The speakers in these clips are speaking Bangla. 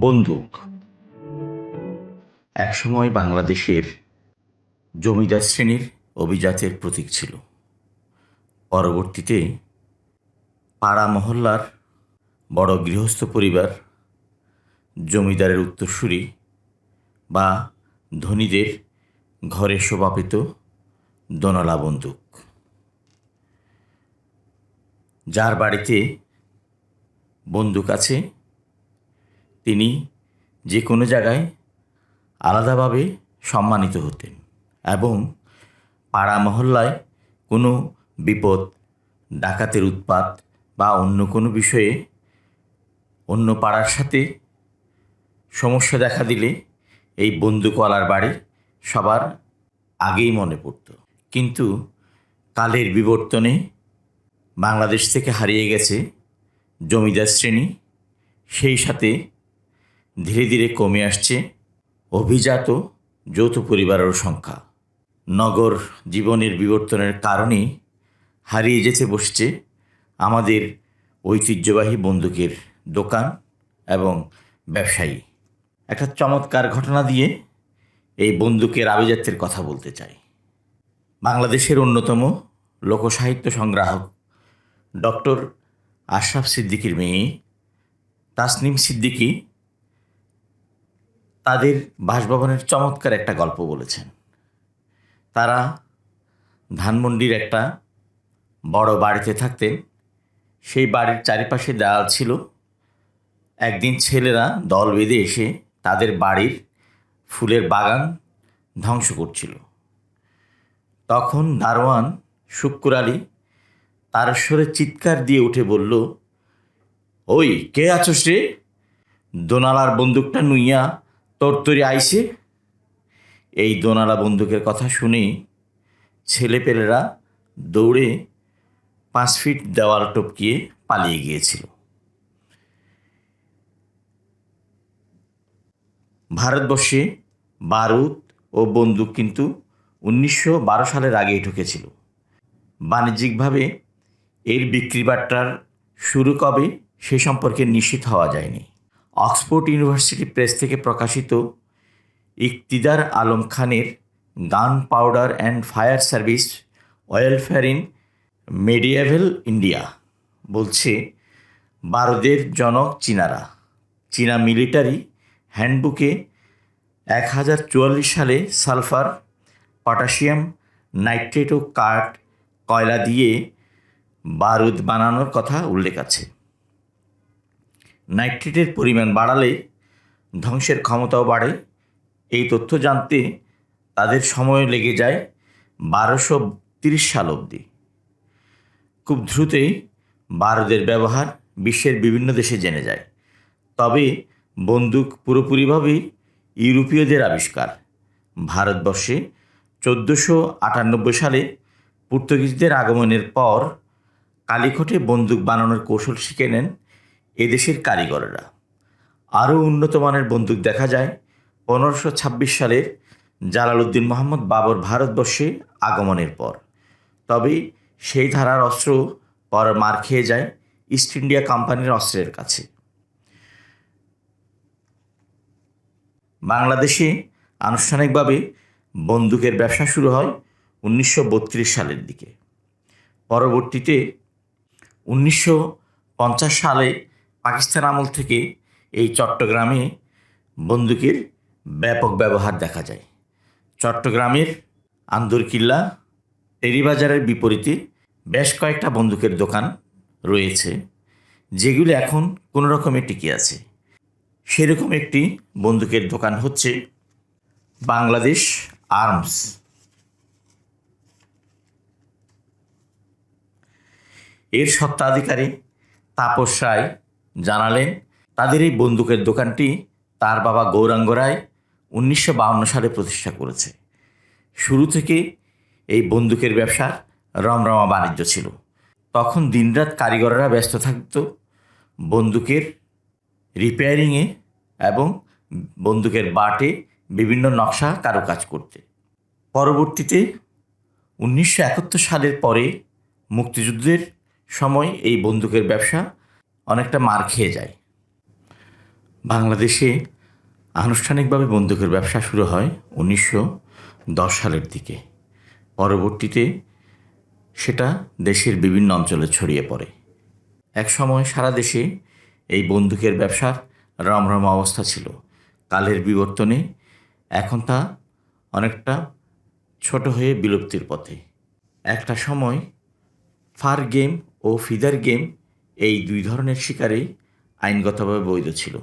বন্দুক। একসময় বাংলাদেশের জমিদার শ্রেণির অভিজাতের প্রতীক ছিল। পরবর্তীতে পাড়া মহল্লার বড় গৃহস্থ পরিবার, জমিদারের উত্তরসূরি বা ধনীদের ঘরে শোভা পেত দোনলা বন্দুক। যার বাড়িতে বন্দুক আছে তিনি যে কোনো জায়গায় আলাদাভাবে সম্মানিত হতেন এবং পাড়া মহল্লায় কোনো বিপদ, ডাকাতের উৎপাত বা অন্য কোনো বিষয়ে অন্য পাড়ার সাথে সমস্যা দেখা দিলে এই বন্দুকওয়ালার বাড়ি সবার আগেই মনে পড়ত। কিন্তু কালের বিবর্তনে বাংলাদেশ থেকে হারিয়ে গেছে জমিদার শ্রেণি, সেই সাথে ধীরে ধীরে কমে আসছে অভিজাত যৌথ পরিবারের সংখ্যা। নগর জীবনের বিবর্তনের কারণেই হারিয়ে যেতে বসছে আমাদের ঐতিহ্যবাহী বন্দুকের দোকান এবং ব্যবসায়ী। একটা চমৎকার ঘটনা দিয়ে এই বন্দুকের আভিজাত্যের কথা বলতে চাই। বাংলাদেশের অন্যতম লোকসাহিত্য সংগ্রাহক ডক্টর আশরাফ সিদ্দিকীর মেয়ে তাসনিম সিদ্দিকী তাদের বাসভবনের চমৎকার একটা গল্প বলেছেন। তারা ধানমন্ডির একটা বড় বাড়িতে থাকতেন। সেই বাড়ির চারিপাশে দেওয়াল ছিল। একদিন ছেলেরা দল বেঁধে এসে তাদের বাড়ির ফুলের বাগান ধ্বংস করছিল। তখন দারোয়ান শুক্কুর আলী তার স্বরে চিৎকার দিয়ে উঠে বলল, ওই, কে আছোস রে? দোনালার বন্দুকটা নুইয়া তোর তরি আইছে এই দোনালা বন্দুকের কথা শুনেই ছেলেপেলেরা দৌড়ে পাঁচ ফিট দেওয়াল টপকিয়ে পালিয়ে গিয়েছিল। ভারতবর্ষে বারুদ ও বন্দুক কিন্তু উনিশশো বারো সালের আগেই ঢুকেছিল। বাণিজ্যিকভাবে এর বিক্রিবাট্টার শুরু কবে সে সম্পর্কে নিশ্চিত হওয়া যায়নি। অক্সফোর্ড ইউনিভার্সিটি প্রেস থেকে প্রকাশিত ইকতিদার আলম খানের gunpowder and fire service welfare in medieval India বলছে বারুদের জনক চীনারা। চীনা মিলিটারি হ্যান্ডবুকে এক হাজার চুয়াল্লিশ সালে সালফার, পটাশিয়াম নাইট্রেট ও কাঠ, কয়লা দিয়ে বারুদ বানানোর কথা উল্লেখ আছে। নাইট্রেটের পরিমাণ বাড়ালে ধ্বংসের ক্ষমতাও বাড়ে। এই তথ্য জানতে তাদের সময় লেগে যায় বারোশো তিরিশ সাল অবধি। খুব দ্রুতই বারুদের ব্যবহার বিশ্বের বিভিন্ন দেশে জেনে যায়। তবে বন্দুক পুরোপুরিভাবে ইউরোপীয়দের আবিষ্কার। ভারতবর্ষে চোদ্দোশো আটানব্বই সালে পর্তুগিজদের আগমনের পর কালীঘটে বন্দুক বানানোর কৌশল শিখে নেন এদেশের কারিগররা। আরও উন্নত মানের বন্দুক দেখা যায়। পনেরোশো ছাব্বিশ সালের জালালউদ্দিন মোহাম্মদ বাবর ভারতবর্ষে আগমনের পর। তবে সেই ধারার অস্ত্র পর মার খেয়ে যায় ইস্ট ইন্ডিয়া কোম্পানির অস্ত্রের কাছে। বাংলাদেশে আনুষ্ঠানিকভাবে বন্দুকের ব্যবসা শুরু হয় উনিশশো বত্রিশ সালের দিকে। পরবর্তীতে উনিশশো পঞ্চাশ সালে পাকিস্তান আমল থেকে এই চট্টগ্রামে বন্দুকের ব্যাপক ব্যবহার দেখা যায়। চট্টগ্রামের আন্দরকিল্লা টেরিবাজারের বিপরীতে বেশ কয়েকটা বন্দুকের দোকান রয়েছে, যেগুলি এখন কোনো রকমে টিকে আছে। সেরকম একটি বন্দুকের দোকান হচ্ছে বাংলাদেশ আর্মস। এর সত্ত্বাধিকারী তাপস রায় জানালেন, তাদের এই বন্দুকের দোকানটি তার বাবা গৌরাঙ্গ রায় উনিশশো সালে প্রতিষ্ঠা করেছে। শুরু থেকে এই বন্দুকের ব্যবসার রমরমা বাণিজ্য ছিল। তখন দিনরাত কারিগররা ব্যস্ত থাকত বন্দুকের রিপেয়ারিংয়ে এবং বন্দুকের বাটে বিভিন্ন নকশা কারুকাজ করতে। পরবর্তীতে উনিশশো একাত্তর সালের পরে মুক্তিযুদ্ধের সময় এই বন্দুকের ব্যবসা অনেকটা মার খেয়ে যায়। বাংলাদেশে আনুষ্ঠানিকভাবে বন্দুকের ব্যবসা শুরু হয় উনিশশো দশ সালের দিকে। পরবর্তীতে সেটা দেশের বিভিন্ন অঞ্চলে ছড়িয়ে পড়ে। এক সময় সারা দেশে এই বন্দুকের ব্যবসার রমরম অবস্থা ছিল। কালের বিবর্তনে এখন তা অনেকটা ছোট হয়ে বিলুপ্তির পথে। একটা সময় ফার গেম ও ফিদার গেম এই দুই ধরনের শিকারেই আইনগতভাবে বৈধ ছিল।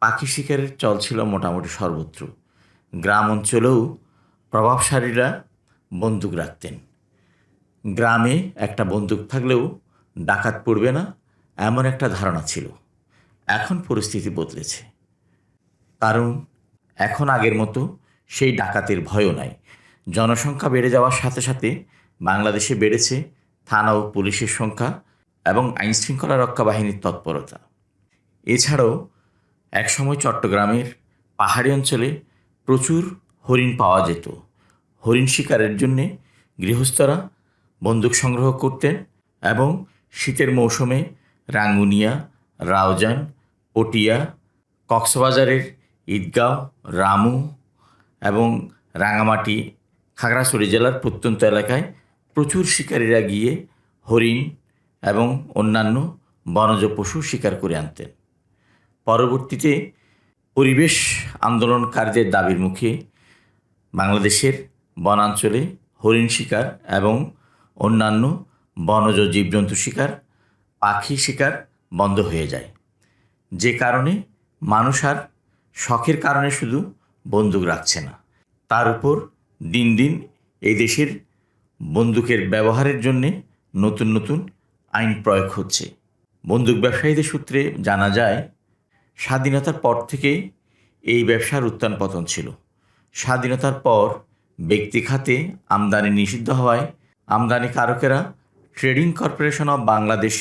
পাখি শিকারের চল ছিল মোটামুটি সর্বত্র। গ্রাম অঞ্চলেও প্রভাবশালীরা বন্দুক রাখতেন। গ্রামে একটা বন্দুক থাকলেও ডাকাত পড়বে না, এমন একটা ধারণা ছিল। এখন পরিস্থিতি বদলেছে। কারণ এখন আগের মতো সেই ডাকাতের ভয়ও নাই। জনসংখ্যা বেড়ে যাওয়ার সাথে সাথে বাংলাদেশে বেড়েছে থানা ও পুলিশের সংখ্যা এবং আইনশৃঙ্খলা রক্ষা বাহিনীর তৎপরতা। এছাড়াও, একসময় চট্টগ্রামের পাহাড়ি অঞ্চলে প্রচুর হরিণ পাওয়া যেত। হরিণ শিকারের জন্যে গৃহস্থরা বন্দুক সংগ্রহ করতেন এবং শীতের মৌসুমে রাঙ্গুনিয়া, রাউজান, পটিয়া, কক্সবাজারের ঈদগাঁও, রামু এবং রাঙামাটি, খাগড়াছড়ি জেলার প্রত্যন্ত এলাকায় প্রচুর শিকারীরা গিয়ে হরিণ এবং অন্যান্য বনজ পশু শিকার করে আনতেন। পরবর্তীতে পরিবেশ আন্দোলনকারীদের দাবির মুখে বাংলাদেশের বনাঞ্চলে হরিণ শিকার এবং অন্যান্য বনজ জীবজন্তু শিকার, পাখি শিকার বন্ধ হয়ে যায়। যে কারণে মানুষ আর শখের কারণে শুধু বন্দুক রাখছে না। তার উপর দিন দিন এই দেশের বন্দুকের ব্যবহারের জন্যে নতুন নতুন আইন প্রয়োগ হচ্ছে। বন্দুক ব্যবসায়ীদের সূত্রে জানা যায়, স্বাধীনতার পর থেকে এই ব্যবসার উত্থান পতন ছিল। স্বাধীনতার পর ব্যক্তি খাতে আমদানি নিষিদ্ধ হওয়ায় আমদানি কারকেরা, ট্রেডিং কর্পোরেশন অব বাংলাদেশ,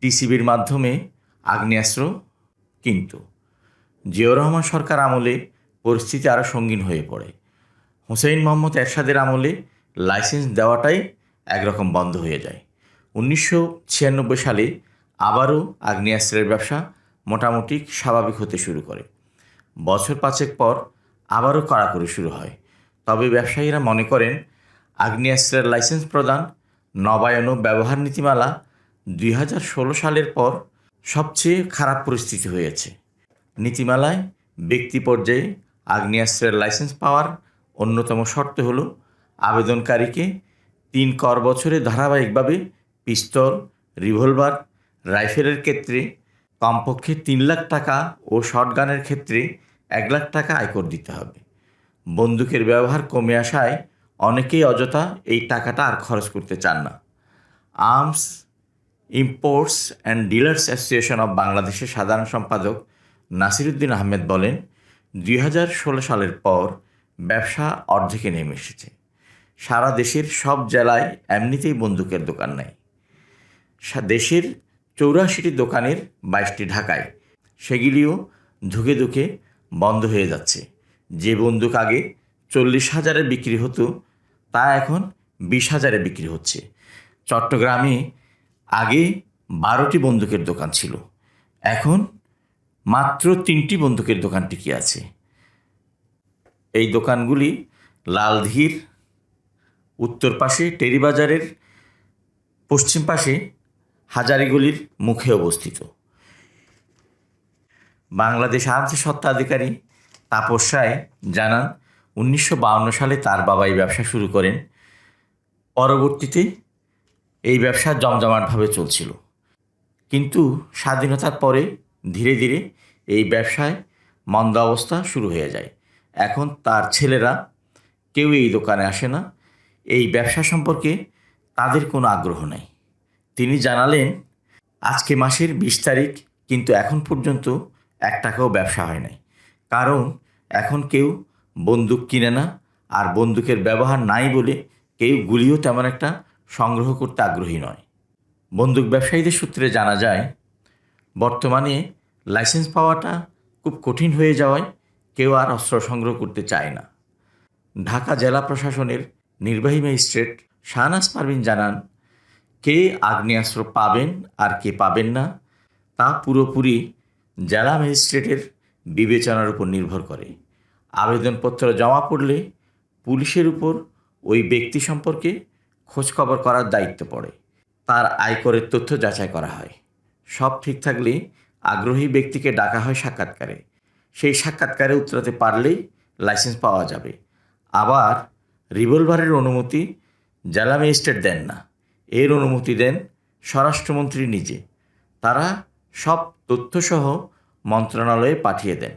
টিসিবির মাধ্যমে আগ্নেয়াস্ত্র কিনত। জিয়াউর রহমান সরকার আমলে পরিস্থিতি আরও সঙ্গীন হয়ে পড়ে। হুসেইন মোহাম্মদ এরশাদের আমলে লাইসেন্স দেওয়াটাই একরকম বন্ধ হয়ে যায়। উনিশশো ছিয়ানব্বই সালে আবারও আগ্নেয়াস্ত্রের ব্যবসা মোটামুটি স্বাভাবিক হতে শুরু করে। বছর পাঁচেক পর আবারও কড়াকড়ি শুরু হয়। তবে ব্যবসায়ীরা মনে করেন, আগ্নেয়াস্ত্রের লাইসেন্স প্রদান, নবায়ন ও ব্যবহার নীতিমালা দুই হাজার ষোলো সালের পর সবচেয়ে খারাপ পরিস্থিতি হয়েছে। নীতিমালায় ব্যক্তি পর্যায়ে আগ্নেয়াস্ত্রের লাইসেন্স পাওয়ার অন্যতম শর্ত হল, আবেদনকারীকে তিন কর বছরে ধারাবাহিকভাবে পিস্তল, রিভলভার, রাইফেলের ক্ষেত্রে, কমপক্ষে তিন লাখ টাকা ও শটগানের ক্ষেত্রে এক লাখ টাকা আয়কর দিতে হবে। বন্দুকের ব্যবহার কমে আসায় অনেকেই অযথা এই টাকাটা আর খরচ করতে চান না। Arms, imports and dealers association of বাংলাদেশের সাধারণ সম্পাদক নাসিরুদ্দিন আহমেদ বলেন, দুই হাজার ষোলো সালের পর ব্যবসা অর্ধেকে নেমে এসেছে। সারা দেশের সব জেলায় এমনিতেই বন্দুকের দোকান সা- দেশের চৌরাশিটি দোকানের বাইশটি ঢাকায়। সেগুলিও ধুকে ধুকে বন্ধ হয়ে যাচ্ছে। যে বন্দুক আগে চল্লিশ হাজারে বিক্রি হতো, তা এখন বিশ হাজারে বিক্রি হচ্ছে। চট্টগ্রামে আগে বারোটি বন্দুকের দোকান ছিল। এখন মাত্র তিনটি বন্দুকের দোকান টিকে আছে। এই দোকানগুলি লালধীর উত্তর পাশে টেরিবাজারের পশ্চিম পাশে হাজারিগুলির মুখে অবস্থিত। বাংলাদেশ আর্মস সত্ত্বাধিকারী তাপস রায় জানান, উনিশশো সালে তার বাবা এই ব্যবসা শুরু করেন। পরবর্তীতে এই ব্যবসা জমজমাটভাবে চলছিল। কিন্তু স্বাধীনতার পরে ধীরে ধীরে এই ব্যবসায় মন্দা অবস্থা শুরু হয়ে যায়। এখন তার ছেলেরা কেউ এই দোকানে আসে না। এই ব্যবসা সম্পর্কে তাদের কোনো আগ্রহ নেই। তিনি জানালেন, আজকে মাসের বিশ তারিখ, কিন্তু এখন পর্যন্ত এক টাকাও ব্যবসা হয় নাই। কারণ এখন কেউ বন্দুক কিনে না, আর বন্দুকের ব্যবহার নাই বলে কেউ গুলিও তেমন একটা সংগ্রহ করতে আগ্রহী নয়। বন্দুক ব্যবসায়ীদের সূত্রে জানা যায়, বর্তমানে লাইসেন্স পাওয়াটা খুব কঠিন হয়ে যাওয়ায় কেউ আর অস্ত্র সংগ্রহ করতে চায় না। ঢাকা জেলা প্রশাসনের নির্বাহী ম্যাজিস্ট্রেট শাহনাজ পারভিন জানান কে আগ্নেয়াস্ত্র পাবেন আর কে পাবেন না, তা পুরোপুরি জেলা ম্যাজিস্ট্রেটের বিবেচনার উপর নির্ভর করে। আবেদনপত্র জমা পড়লে পুলিশের উপর ওই ব্যক্তি সম্পর্কে খোঁজখবর করার দায়িত্ব পড়ে। তার আয়করের তথ্য যাচাই করা হয়। সব ঠিক থাকলে আগ্রহী ব্যক্তিকে ডাকা হয় সাক্ষাৎকারে। সেই সাক্ষাৎকারে উতরাতে পারলেই লাইসেন্স পাওয়া যাবে। আবার রিভলভারের অনুমতি জেলা ম্যাজিস্ট্রেট দেন না। এর অনুমতি দেন স্বরাষ্ট্রমন্ত্রী নিজে। তারা সব তথ্যসহ মন্ত্রণালয়ে পাঠিয়ে দেন।